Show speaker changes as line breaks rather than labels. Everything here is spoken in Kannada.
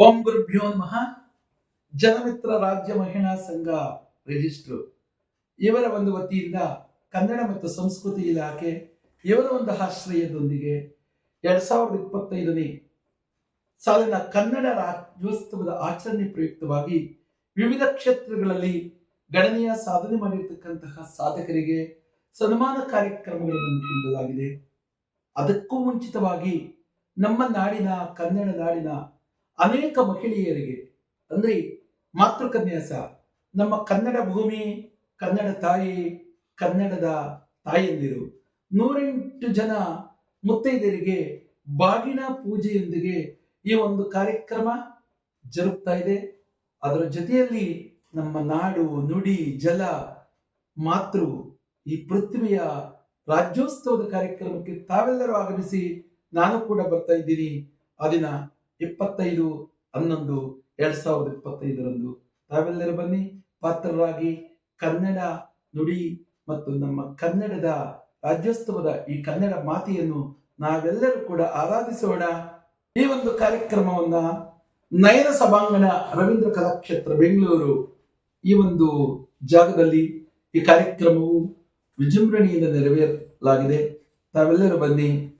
ಓಂ ಗುರುಭ್ಯೋ ನಮಃ. ಜನಮಿತ್ರ ರಾಜ್ಯ ಮಹಿಳಾ ಸಂಘ ರಿಜಿಸ್ಟ್ರು. ಇವರ ಒಂದು ವತಿಯಿಂದ ಕನ್ನಡ ಮತ್ತು ಸಂಸ್ಕೃತಿ ಇಲಾಖೆ ಇವರ ಒಂದು ಆಶ್ರಯದೊಂದಿಗೆ ಎರಡ್ ಸಾವಿರದ ಇಪ್ಪತ್ತೈದನೇ ಸಾಲಿನ ಕನ್ನಡ ರಾಜ್ಯೋತ್ಸವದ ಆಚರಣೆ ಪ್ರಯುಕ್ತವಾಗಿ ವಿವಿಧ ಕ್ಷೇತ್ರಗಳಲ್ಲಿ ಗಣನೀಯ ಸಾಧನೆ ಮಾಡಿರ್ತಕ್ಕಂತಹ ಸಾಧಕರಿಗೆ ಸನ್ಮಾನ ಕಾರ್ಯಕ್ರಮಗಳನ್ನು ಹಮ್ಮಿಕೊಳ್ಳಲಾಗಿದೆ ಅದಕ್ಕೂ ಮುಂಚಿತವಾಗಿ ನಮ್ಮ ನಾಡಿನ ಕನ್ನಡ ನಾಡಿನ ಅನೇಕ ಮಹಿಳೆಯರಿಗೆ, ಅಂದ್ರೆ ಮಾತೃಕನ್ಯಾಸ, ನಮ್ಮ ಕನ್ನಡ ಭೂಮಿ, ಕನ್ನಡ ತಾಯಿ, ಕನ್ನಡದ ತಾಯಿಯಂದಿರು, ನೂರೆಂಟು ಜನ ಮುತ್ತೈದೆಯರಿಗೆ ಬಾಗಿನ ಪೂಜೆಯೊಂದಿಗೆ ಈ ಒಂದು ಕಾರ್ಯಕ್ರಮ ಜರುಗ್ತಾ ಇದೆ. ಅದರ ಜೊತೆಯಲ್ಲಿ ನಮ್ಮ ನಾಡು, ನುಡಿ, ಜಲ, ಮಾತೃ ಈ ಪೃಥ್ವಿಯ ರಾಜ್ಯೋತ್ಸವದ ಕಾರ್ಯಕ್ರಮಕ್ಕೆ ತಾವೆಲ್ಲರೂ ಆಗಮಿಸಿ ನಾನು ಕೂಡ ಬರ್ತಾ ಇದ್ದೀನಿ. ಆ ದಿನ ಇಪ್ಪತ್ತೈದು, ಹನ್ನೊಂದು, ಎರಡ್ ಸಾವಿರದ ಇಪ್ಪತ್ತೈದರಂದು ತಾವೆಲ್ಲರೂ ಬನ್ನಿ. ಪಾತ್ರರಾಗಿ ಕನ್ನಡ ನುಡಿ ಮತ್ತು ನಮ್ಮ ಕನ್ನಡದ ರಾಜ್ಯೋತ್ಸವದ ಈ ಕನ್ನಡ ಮಾತೆಯನ್ನು ನಾವೆಲ್ಲರೂ ಕೂಡ ಆರಾಧಿಸೋಣ. ಈ ಒಂದು ಕಾರ್ಯಕ್ರಮವನ್ನ ನಯನ ಸಭಾಂಗಣ ರವೀಂದ್ರ ಕಲಾಕ್ಷೇತ್ರ ಬೆಂಗಳೂರು ಈ ಒಂದು ಜಾಗದಲ್ಲಿ ಈ ಕಾರ್ಯಕ್ರಮವು ವಿಜೃಂಭಣೆಯಿಂದ ನೆರವೇರಲಾಗಿದೆ. ತಾವೆಲ್ಲರೂ ಬನ್ನಿ.